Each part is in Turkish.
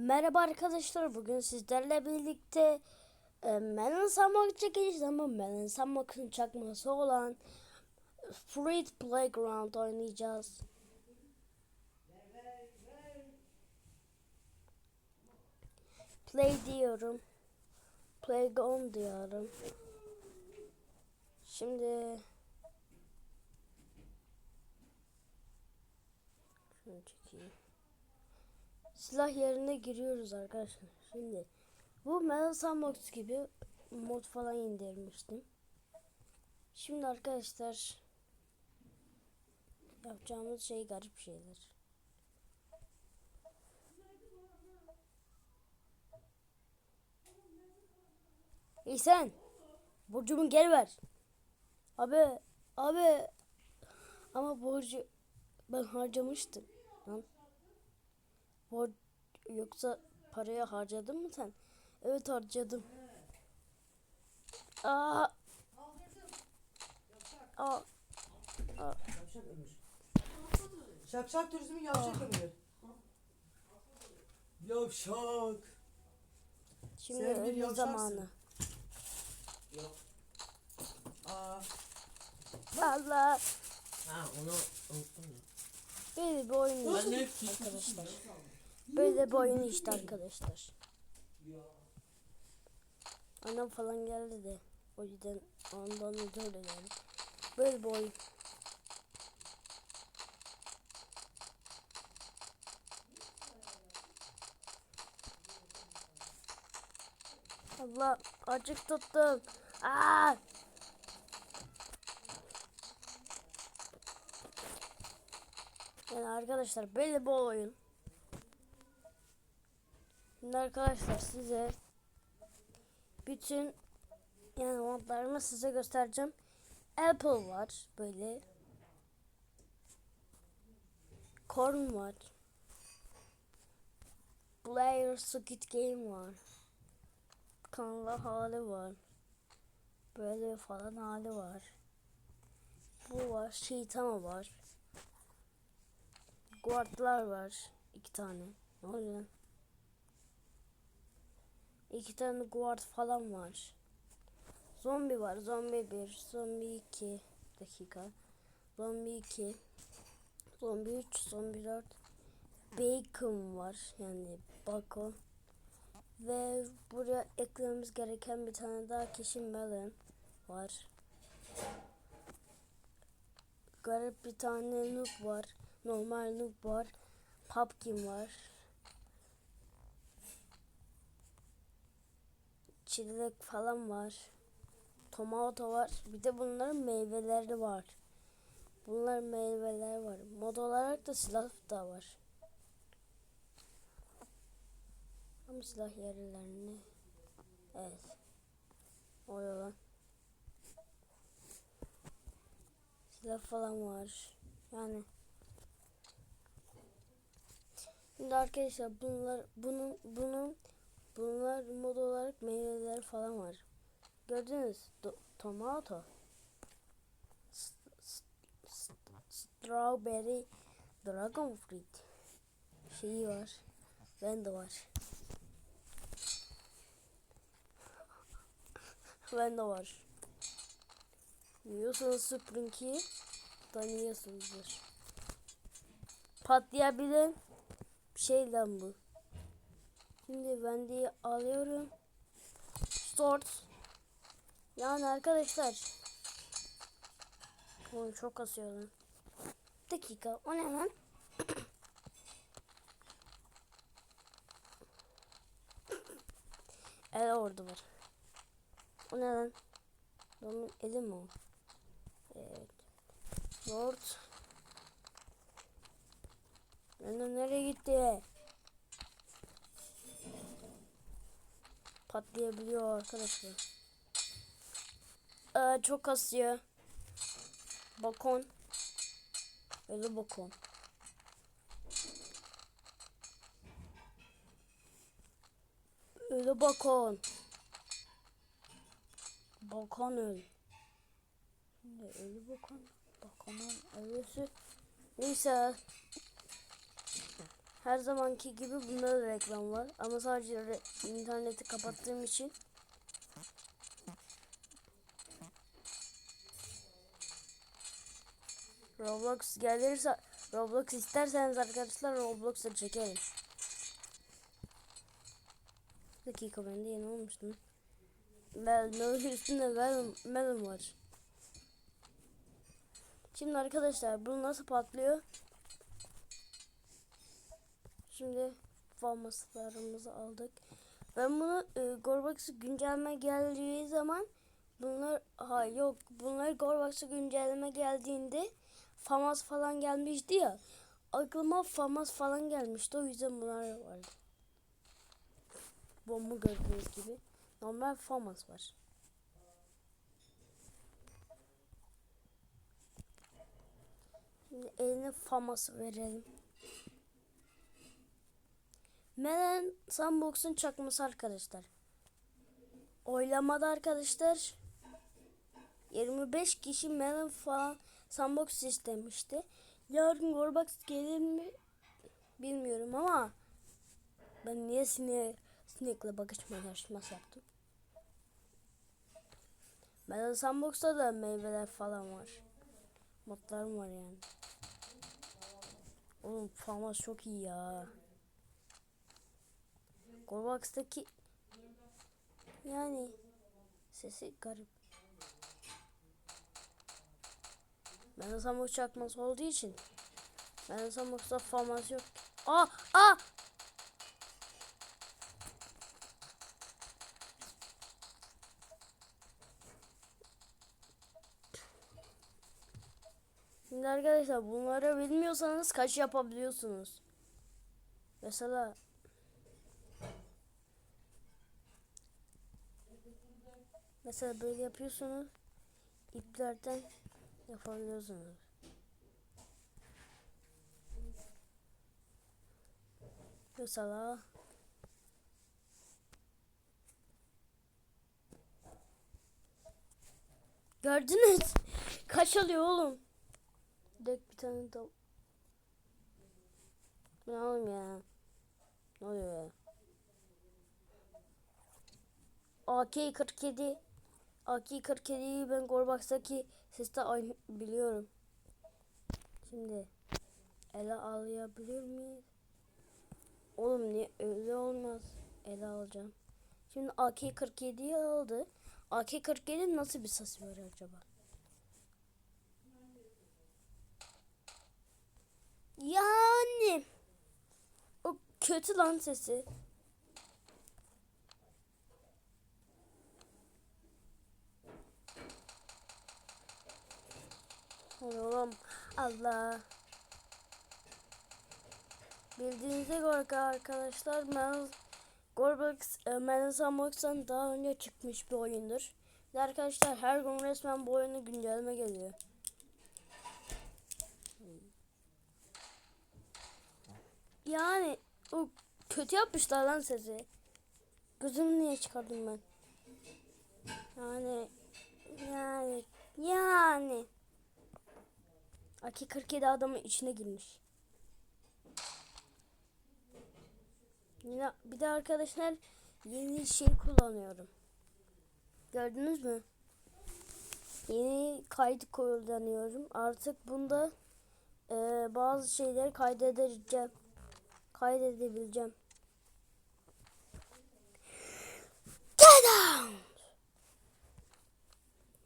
Merhaba arkadaşlar bugün sizlerle birlikte e, Melon Sandbox çekeceğiz ama Melon Sandbox'ın çakması olan Fruit Playground oynayacağız. Play diyorum. Playground diyorum. Şimdi çekeyim. Silah yerine giriyoruz arkadaşlar. Şimdi bu Metal Sandbox gibi mod falan indirmiştim. Şimdi arkadaşlar yapacağımız şey garip şeyler. İyi sen borcumu geri ver. Abi abi ama borcu ben harcamıştım. Lan. Bor yoksa parayı harcadın mı sen? Evet harcadım. Aa. Aa. Yavşak ömür. Şakşak turizmi yavşak ömür. Yavşak. Şimdi Sen ölüm yavşaksın. zamanı. Yok. Aa. Allah. Ha onu unuttum ya. Böyle bir oyun Ben arkadaşlar. Böyle bir oyun işte arkadaşlar. Annem falan geldi de o yüzden ondan öyle geldi. Böyle bir oyun. Allah acık tuttum. Aa! Yani arkadaşlar böyle bir oyun. Şimdi arkadaşlar size bütün yani modlarımı size göstereceğim. Apple var böyle. Corn var. Player Squid Game var. Kanlı hali var. Böyle falan hali var. Bu var. Şeytan var. Guardlar var. iki tane. Ne oluyor? İki tane guard falan var. Zombi var. Zombi 1, zombi 2 dakika. Zombi 2, zombi 3, zombi 4. Bacon var. Yani bacon. Ve buraya eklememiz gereken bir tane daha kişi melon var. Garip bir tane noob var. Normal noob var. Pumpkin var. Çilek falan var. Tomato var. Bir de bunların meyveleri var. Bunlar meyveler var. Mod olarak da silah da var. Ama silah yerlerini Evet. Oluyor lan. Silah falan var. Yani Şimdi arkadaşlar bunlar bunun bunun bunlar mod olarak meyveler falan var. Gördünüz Do- tomato. S- s- s- strawberry dragon fruit şeyi var. Ben de var. Ben de var. Yiyorsanız Spring'i tanıyorsunuzdur. Patlayabilen şey lan bu. Şimdi de alıyorum. Start. Yani arkadaşlar. Oyun çok. Bir dakika o ne lan? El orada var. O ne lan? Adamın eli mi o? Evet. Lord. Benden nereye gitti? Patlayabiliyor arkadaşlar. Ee, çok kasıyor. Bakon. Öyle bakon. Öyle bakon. Bakon öl. Şimdi ölü bakon. Bakonun ölüsü. Neyse. Her zamanki gibi bunda da reklam var. Ama sadece interneti kapattığım için. Roblox gelirse Roblox isterseniz arkadaşlar Roblox'a çekerim. Bir dakika ben de yeni olmuştum. Mel, Mel'in üstünde Melon, Melon var. Şimdi arkadaşlar bu nasıl patlıyor? Şimdi formaslarımızı aldık. Ben bunu e, Gorbox'u güncelleme geldiği zaman bunlar ha yok bunlar Gorbox'u güncelleme geldiğinde Famas falan gelmişti ya. Aklıma Famas falan gelmişti o yüzden bunlar vardı. Bomba gördüğünüz gibi. Normal Famas var. Şimdi eline Famas'ı verelim. Melen Sandbox'un çakması arkadaşlar. Oylamada arkadaşlar 25 kişi Melen falan Sandbox istemişti. Yarın Gorbox gelir mi bilmiyorum ama ben niye sinek, sinekle bakışma yarışması yaptım. Melen Sandbox'ta da meyveler falan var. Modlarım var yani. Oğlum Famas çok iyi ya. Gorbox'taki yani sesi garip. Ben Samus çakması olduğu için ben de Samus'ta forması yok. Aa! Aa! Şimdi arkadaşlar bunları bilmiyorsanız kaç yapabiliyorsunuz. Mesela Mesela böyle yapıyorsunuz. iplerden yapabiliyorsunuz. Mesela Gördünüz. Kaç alıyor oğlum? Dök bir tane da. Ne oğlum ya? Ne oluyor ya? AK-47 AK-47'yi ben Gorbox'taki seste aynı biliyorum. Şimdi ele alabilir miyiz? Oğlum niye öyle olmaz. Ele alacağım. Şimdi AK-47'yi aldı. AK-47 nasıl bir sesi var acaba? Yani o kötü lan sesi. Oğlum Allah. Bildiğinize göre arkadaşlar Gorbox e, Melisa Mox'tan daha önce çıkmış bir oyundur. Ve arkadaşlar her gün resmen bu oyunu güncelleme geliyor. Yani o kötü yapmışlar lan sesi. Gözümü niye çıkardım ben? Yani yani yani Aki 47 adamın içine girmiş. Yine bir de arkadaşlar yeni şey kullanıyorum. Gördünüz mü? Yeni kaydı kullanıyorum. Artık bunda e, bazı şeyleri kaydedeceğim. Kaydedebileceğim. Get down!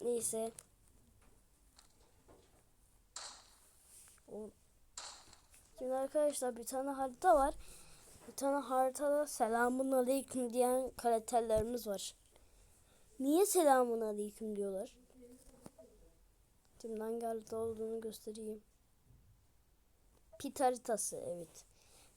Neyse. O- Şimdi arkadaşlar bir tane harita var. Bir tane haritada selamun aleyküm diyen karakterlerimiz var. Niye selamun aleyküm diyorlar? Şimdi hangi harita olduğunu göstereyim. Pit haritası evet.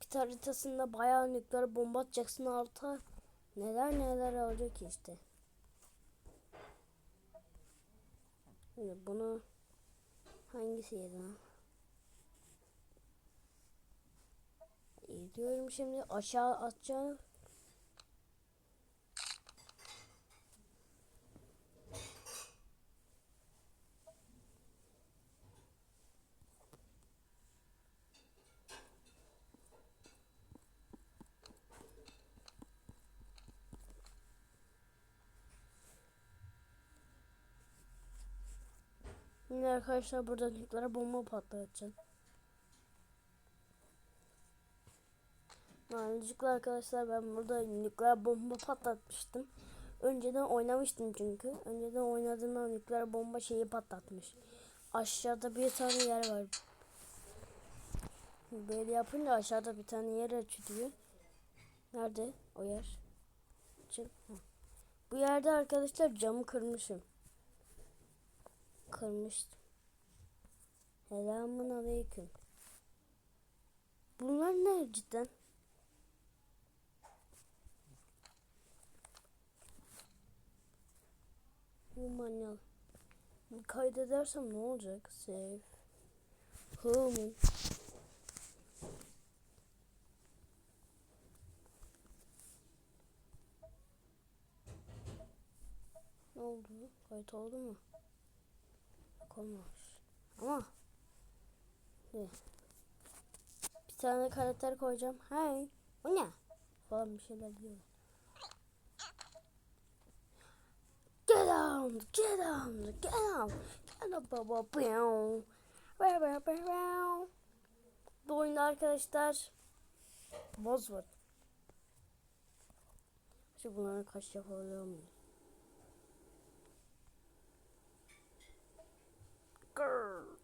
Pit haritasında bayağı nükleer bomba atacaksın alta. Neler neler olacak işte. Şimdi bunu hangisiydi lan? İzliyorum şimdi aşağı atacağım. Şimdi arkadaşlar burada çocuklara bomba patlatacağım. Yanlışlıkla arkadaşlar ben burada nükleer bomba patlatmıştım. Önceden oynamıştım çünkü. Önceden oynadığımda nükleer bomba şeyi patlatmış. Aşağıda bir tane yer var. Böyle yapınca aşağıda bir tane yer açılıyor. Nerede o yer? Bu yerde arkadaşlar camı kırmışım. Kırmıştım. Selamun aleyküm. Bunlar ne cidden? Bu manyal. Kaydedersem ne olacak? Save. Home. Ne oldu? Kayıt oldu mu? Olmamış. Ama ne? Bir tane karakter koyacağım. Hey. O ne? Falan bir şeyler diyor. Get down, get down, get down, get up, baba, bow, bow. Bu oyunda arkadaşlar boz var. Şu bunları kaç yapabiliyor muyum? Grrr.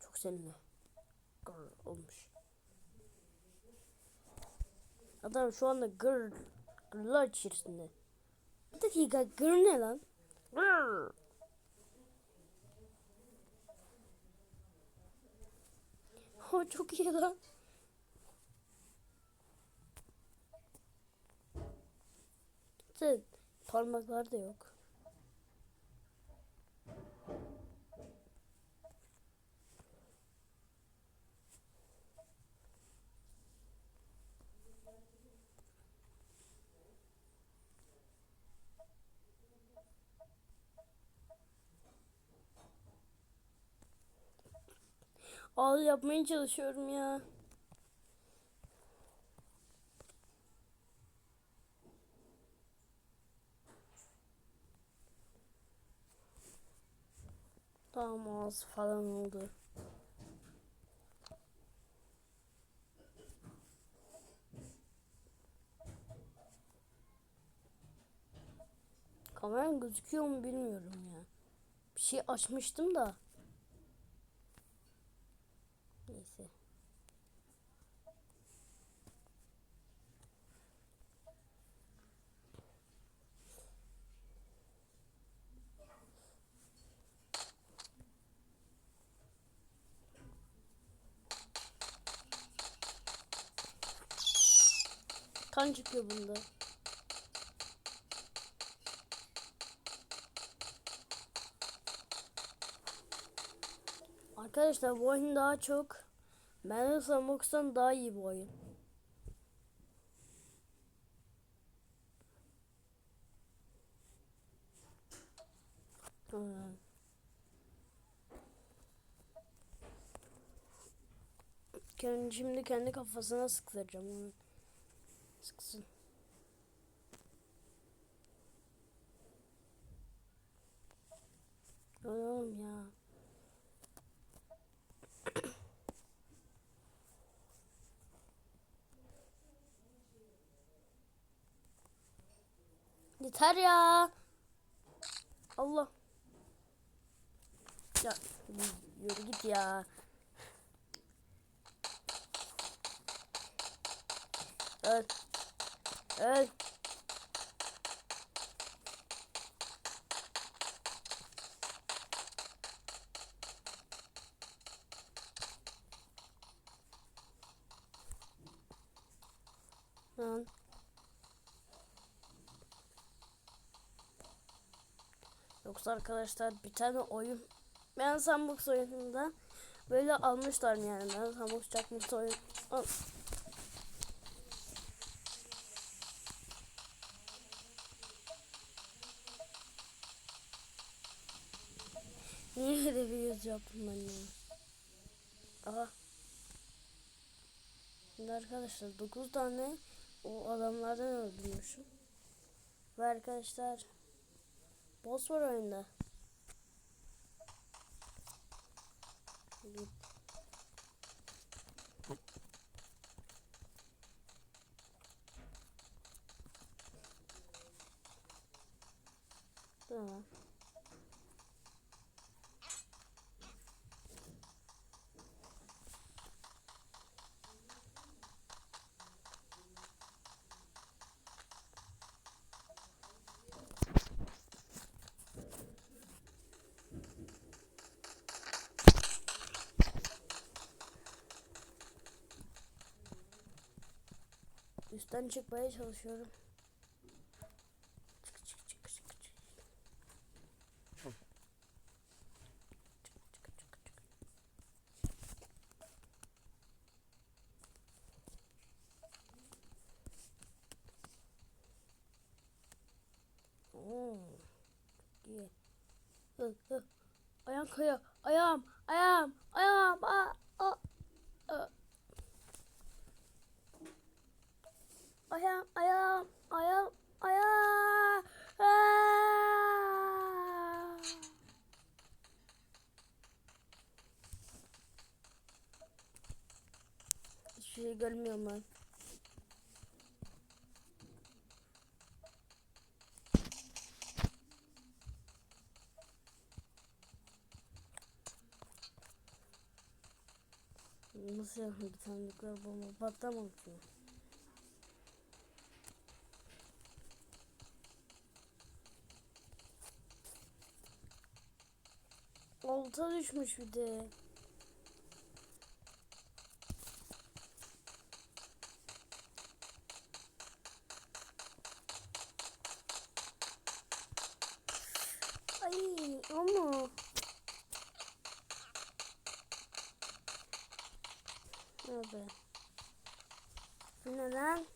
Çok seninle. Grrr olmuş. Adam şu anda gır gırlar içerisinde. Bir dakika gır ne lan? Grrr. O çok iyi lan. İşte parmaklar da yok. Ağ yapmaya çalışıyorum ya. Tamam ağzı falan oldu. Kameram gözüküyor mu bilmiyorum ya. Bir şey açmıştım da. Neyse. Kan çıkıyor bunda. Arkadaşlar bu oyun daha çok ben Samux'tan daha iyi bu oyun. Hmm. Şimdi kendi kafasına sıktıracağım onu. Sıksın. Oğlum ya. Yeter ya. Allah. Ya yürü git ya. Öl. Öl. Yoksa arkadaşlar bir tane oyun ben Sandbox oyununda böyle almışlar yani ben Sandbox çakmış oyun. Niye öyle bir yüz yaptım ben ya? Aha. Şimdi arkadaşlar 9 tane o adamlardan öldürmüşüm. Ve arkadaşlar boss var oyunda. Git. Tamam. Üstten çıkmaya çalışıyorum. Çık çık çık çık çık. Çık çık çık çık. Oo. çok İyi. Hı, hı. Ayağım kayıyor. Ayağım, ayağım, ayağım. Aa. Ayağım, ayağım, ayağım, ayağım. Aa! Görmüyorum ben. Nasıl yapayım bir tane nükleer bomba patlamamış mı? Olta düşmüş bir de. Ay ama. Abi. Bu ne lan?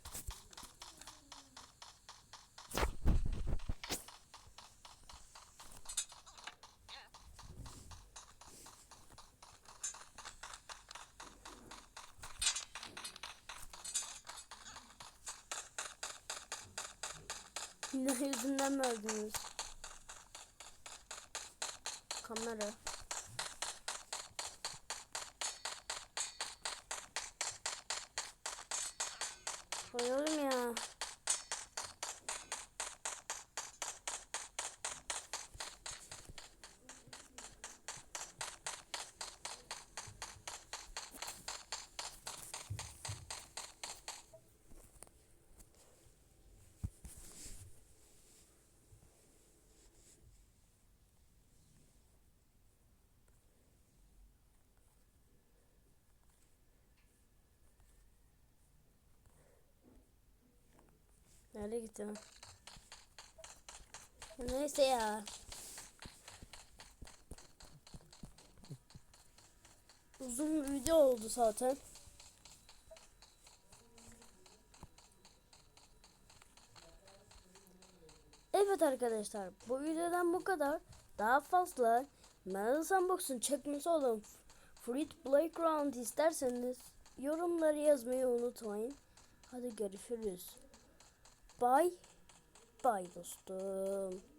Ne yüzünden mi öldünüz? Kamera. Koyalım ya. Nereye gitti lan? Neyse ya. Uzun bir video oldu zaten. Evet arkadaşlar bu videodan bu kadar. Daha fazla Metal Sandbox'un çekmesi olan Fruit Playground isterseniz yorumları yazmayı unutmayın. Hadi görüşürüz. Bye. Bye dostum.